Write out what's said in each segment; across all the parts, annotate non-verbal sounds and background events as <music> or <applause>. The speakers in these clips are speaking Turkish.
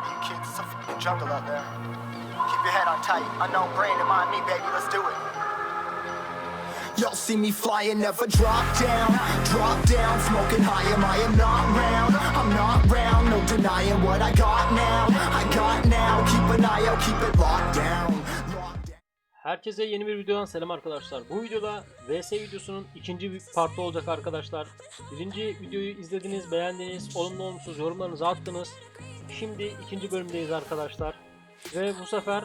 of you kids, it's a fucking jungle out there. Keep your head on tight. Unknown brain and mind me, baby. Let's do it. Y'all see me flying, never drop down. Drop down, smoking high, am I am not round. I'm not round, no denying what I got now. I got now, keep an eye out, keep it. Locked down. Herkese yeni bir videodan selam arkadaşlar. Bu videoda VS videosunun ikinci bir partı olacak arkadaşlar. Birinci videoyu izlediniz, beğendiniz, olumlu olumsuz yorumlarınızı attınız. Şimdi ikinci bölümdeyiz arkadaşlar. Ve bu sefer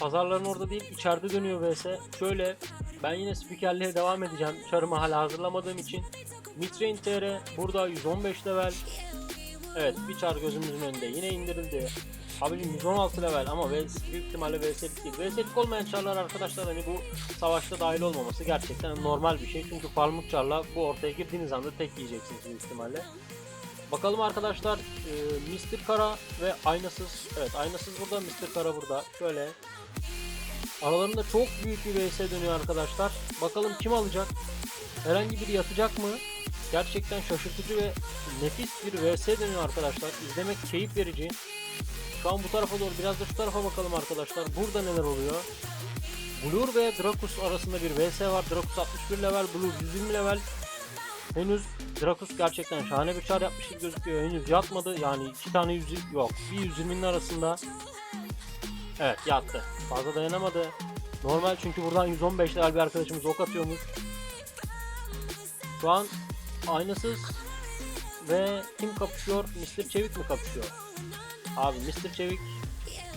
pazarların orada değil içeride dönüyor VS. Şöyle ben yine spikerliğe devam edeceğim. Çarımı hala hazırlamadığım için. Mitrain TR burada 115 level. Evet bir çar gözümüzün önünde yine indirildi. Abicim 116 level ama VS, büyük ihtimalle VS'lik değil. VS'lik olmayan çarlar arkadaşlar hani bu savaşta dahil olmaması gerçekten normal bir şey. Çünkü farmlık çarla bu ortaya girdiğiniz anda tek yiyeceksiniz büyük ihtimalle. Bakalım arkadaşlar e, Mr. Kara ve Aynasız. Evet Aynasız burada Mr. Kara burada. Şöyle aralarında çok büyük bir VS dönüyor arkadaşlar. Bakalım kim alacak? Herhangi biri yatacak mı? Gerçekten şaşırtıcı ve nefis bir VS dönüyor arkadaşlar. İzlemek keyif verici. Şu an bu tarafa doğru biraz da şu tarafa bakalım arkadaşlar. Burada neler oluyor? Blur ve Drakus arasında bir VS var. Drakus 61 level, Blur 120 level. Henüz Drakus gerçekten şahane bir çar yapmış gibi gözüküyor. Henüz yatmadı. Yani iki tane yüzü yok. Bir 120'nin arasında. Evet yattı. Fazla dayanamadı. Normal çünkü buradan 115 level bir arkadaşımız ok atıyormuş. Şu an aynasız ve kim kapışıyor? Mr. Çevik mi kapışıyor? Abi Mr. Çevik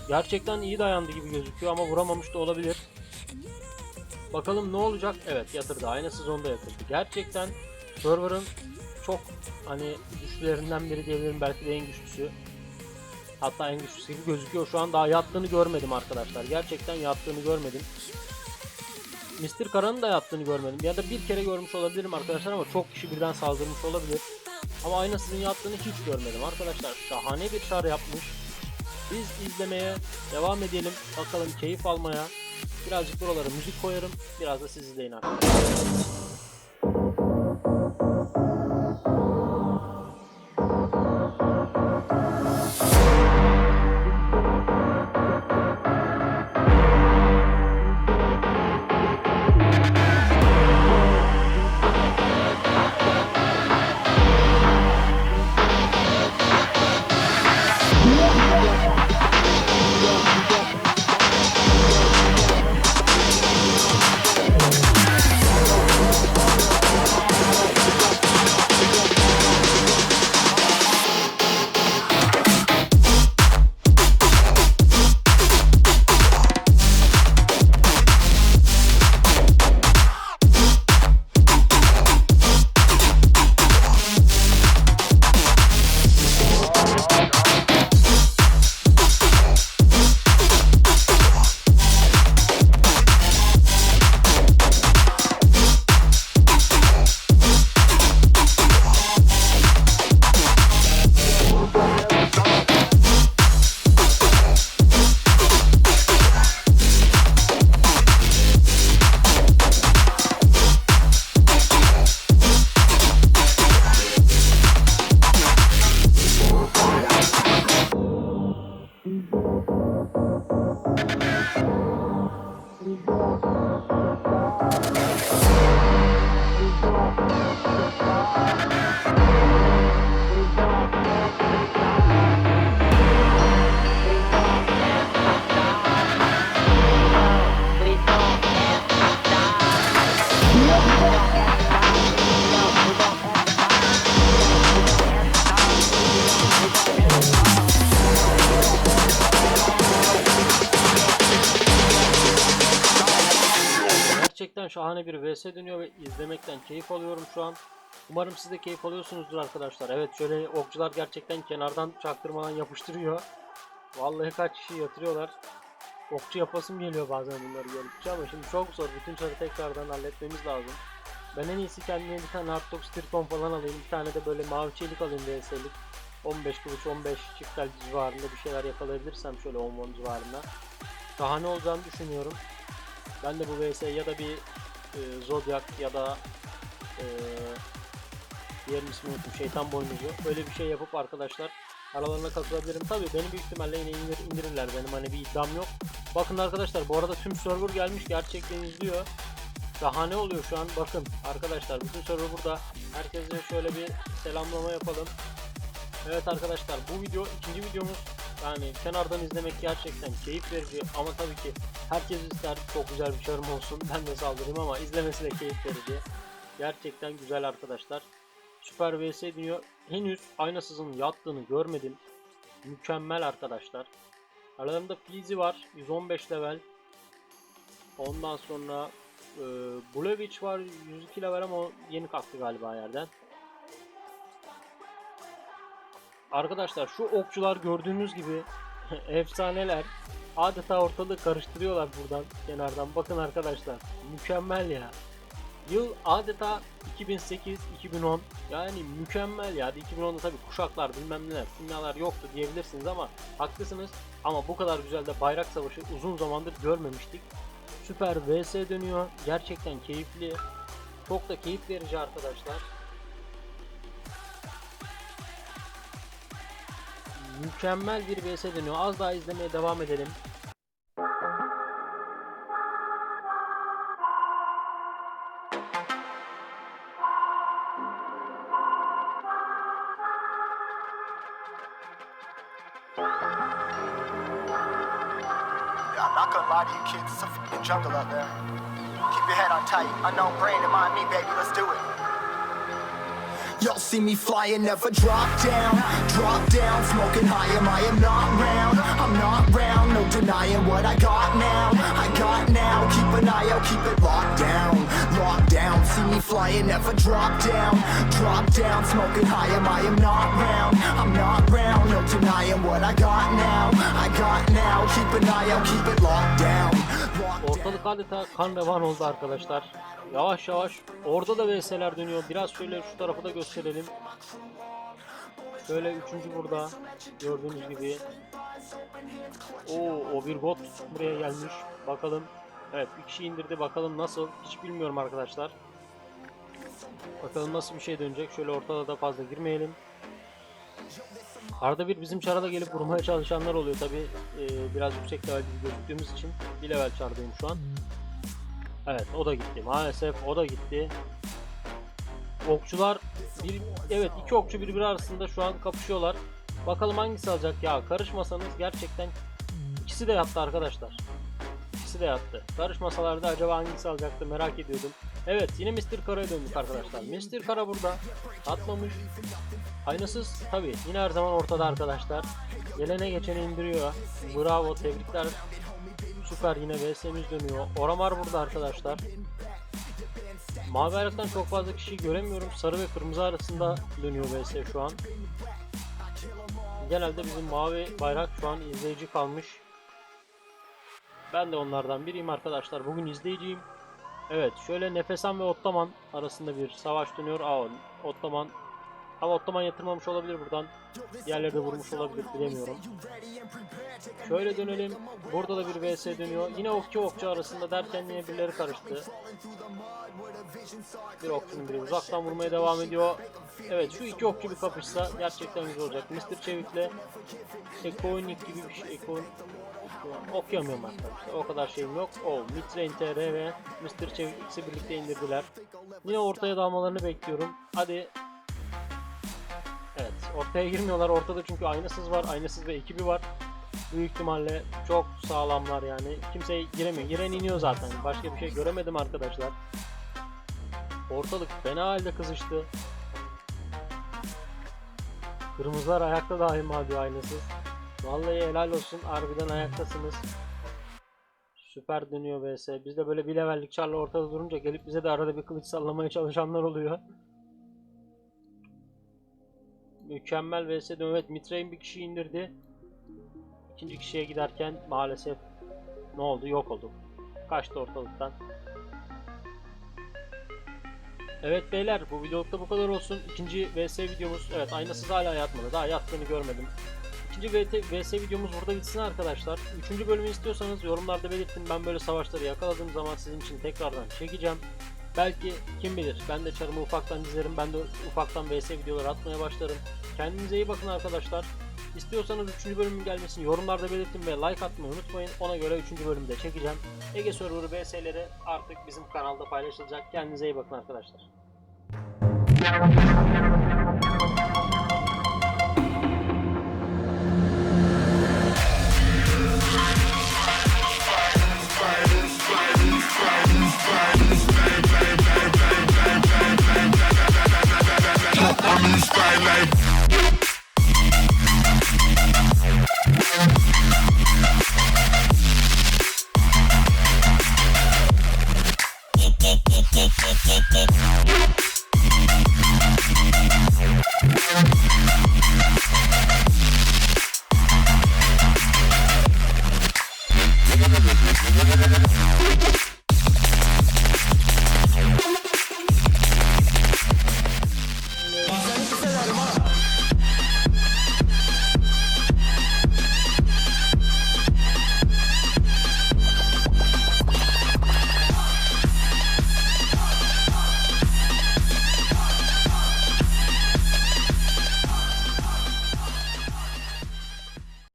gerçekten iyi dayandı gibi gözüküyor ama vuramamış da olabilir. Bakalım ne olacak? Evet yatırdı. Aynasız onda yatırdı. Gerçekten server'ın çok hani güçlülerinden biri diyebilirim. Belki de en güçlüsü. Hatta en güçlüsü gibi gözüküyor. Şu an daha yattığını görmedim arkadaşlar. Gerçekten yattığını görmedim. Mr. Kara'nın da yattığını görmedim. Ya da bir kere görmüş olabilirim arkadaşlar ama çok kişi birden saldırmış olabilir. Ama aynasızın yattığını hiç görmedim arkadaşlar. Şahane bir çar yapmış. Biz izlemeye devam edelim. Bakalım keyif almaya. Birazcık buralara müzik koyarım. Biraz da siz izleyin arkadaşlar. Şahane bir VS dönüyor ve izlemekten keyif alıyorum şu an. Umarım siz de keyif alıyorsunuzdur arkadaşlar. Evet şöyle okçular gerçekten kenardan çaktırmadan yapıştırıyor. Vallahi kaç kişi yatırıyorlar. Okçu yapasım geliyor bazen bunları gördükçe ama şimdi çok zor. Bütün çarı tekrardan halletmemiz lazım. Ben en iyisi kendime bir tane Hard Dog Stircon falan alayım. Bir tane de böyle mavi çelik alayım VS'lik. 15 kılıç 15 çiftel civarında bir şeyler yakalayabilirsem şöyle 10 10 civarında. Şahane olacağını düşünüyorum. Ben de bu VS ya da bir e, Zodiac ya da e, diğer ismi unuttum şeytan boynuzu öyle bir şey yapıp arkadaşlar Aralarına katılabilirim. Tabii beni büyük ihtimalle yine indir, indirirler. Benim hani bir iddiam yok. Bakın arkadaşlar bu arada tüm server gelmiş. Gerçekten izliyor. Şahane oluyor şu an. Bakın arkadaşlar bütün server burada. Herkese şöyle bir selamlama yapalım. Evet arkadaşlar bu video ikinci videomuz. Yani kenardan izlemek gerçekten keyif verici ama tabii ki herkes ister çok güzel bir çarım olsun. Ben de saldırayım ama izlemesi de keyif verici. Gerçekten güzel arkadaşlar. Süper vs diyor. Henüz aynasızın yattığını görmedim. Mükemmel arkadaşlar. Aralarında Fizi var. 115 level. Ondan sonra e, Bulevic var. 102 level ama yeni kalktı galiba yerden. Arkadaşlar şu okçular gördüğünüz gibi <laughs> efsaneler. Adeta ortalığı karıştırıyorlar buradan kenardan. Bakın arkadaşlar mükemmel ya. Yıl adeta 2008-2010 yani mükemmel ya. 2010'da tabi kuşaklar bilmem neler kimyalar yoktu diyebilirsiniz ama haklısınız. Ama bu kadar güzel de bayrak savaşı uzun zamandır görmemiştik. Süper vs dönüyor. Gerçekten keyifli. Çok da keyif verici arkadaşlar. Mükemmel bir vs dönüyor. Az daha izlemeye devam edelim. Jungle out there. Keep your head on tight. Unknown brain and mind me, baby, let's do it. Y'all see me flying, never drop down, drop down, smoking high, am I am not round, I'm not round, no denying what I got now, I got now, keep an eye out, keep it locked down, locked down, see me flying, never drop down, drop down, smoking high, am I am not round, I'm not round, no denying what I got now, I got now, keep an eye out, keep it locked down, locked down. Ortalık adeta kan revan oldu arkadaşlar. Yavaş yavaş orada da VS'ler dönüyor. Biraz şöyle şu tarafı da gösterelim. Şöyle üçüncü burada gördüğünüz gibi. Oo, o bir bot buraya gelmiş. Bakalım. Evet bir kişi indirdi. Bakalım nasıl. Hiç bilmiyorum arkadaşlar. Bakalım nasıl bir şey dönecek. Şöyle ortada da fazla girmeyelim. Arada bir bizim çarada gelip vurmaya çalışanlar oluyor tabi biraz yüksek level gözüktüğümüz için bir level çardayım şu an. Evet o da gitti maalesef o da gitti. Okçular bir evet iki okçu birbiri arasında şu an kapışıyorlar. Bakalım hangisi alacak ya karışmasanız gerçekten ikisi de yattı arkadaşlar. İkisi de yattı. Karışmasalardı acaba hangisi alacaktı merak ediyordum. Evet yine Mr. Kara'ya döndük arkadaşlar. Mr. Kara burada atmamış. Aynasız tabi yine her zaman ortada arkadaşlar. Gelene geçeni indiriyor. Bravo tebrikler. Süper yine VS'miz dönüyor. Oramar burada arkadaşlar. Mavi bayraktan çok fazla kişi göremiyorum. Sarı ve kırmızı arasında dönüyor VS şu an. Genelde bizim mavi bayrak şu an izleyici kalmış. Ben de onlardan biriyim arkadaşlar. Bugün izleyiciyim. Evet şöyle Nefesan ve Ottaman arasında bir savaş dönüyor. Aa, Ottaman ama Ottoman yatırmamış olabilir buradan. Diğerleri de vurmuş olabilir bilemiyorum. Şöyle dönelim. Burada da bir vs dönüyor. Yine okçu okçu arasında derken yine birileri karıştı. Bir okçunun biri uzaktan vurmaya devam ediyor. Evet şu iki okçu bir kapışsa gerçekten güzel olacak. Mr. Çevik'le Ekonik gibi bir şey. Ekon... Okuyamıyorum arkadaşlar. O kadar şeyim yok. O Mitre TR ve Mr. Çevik birlikte indirdiler. Yine ortaya dalmalarını bekliyorum. Hadi ortaya girmiyorlar ortada çünkü aynasız var aynasız ve ekibi var. Büyük ihtimalle çok sağlamlar yani kimse giremiyor. Giren iniyor zaten başka bir şey göremedim arkadaşlar. Ortalık fena halde kızıştı. Kırmızılar ayakta daima diyor aynasız. Vallahi helal olsun harbiden ayaktasınız. Süper dönüyor vs. Biz de böyle bir levellik çarla ortada durunca gelip bize de arada bir kılıç sallamaya çalışanlar oluyor. Mükemmel vs evet Mitre'in bir kişi indirdi. İkinci kişiye giderken maalesef ne oldu? Yok oldu. Kaçtı ortalıktan. Evet beyler bu videolukta bu kadar olsun. İkinci vs videomuz evet aynasız hala yatmadı. Daha yattığını görmedim. İkinci vs videomuz burada bitsin arkadaşlar. Üçüncü bölümü istiyorsanız yorumlarda belirtin. Ben böyle savaşları yakaladığım zaman sizin için tekrardan çekeceğim. Belki kim bilir ben de çarımı ufaktan dizerim. Ben de ufaktan vs videoları atmaya başlarım. Kendinize iyi bakın arkadaşlar. İstiyorsanız 3. bölümün gelmesini yorumlarda belirtin ve like atmayı unutmayın. Ona göre 3. bölümde çekeceğim. Ege Server VS'leri artık bizim kanalda paylaşılacak. Kendinize iyi bakın arkadaşlar.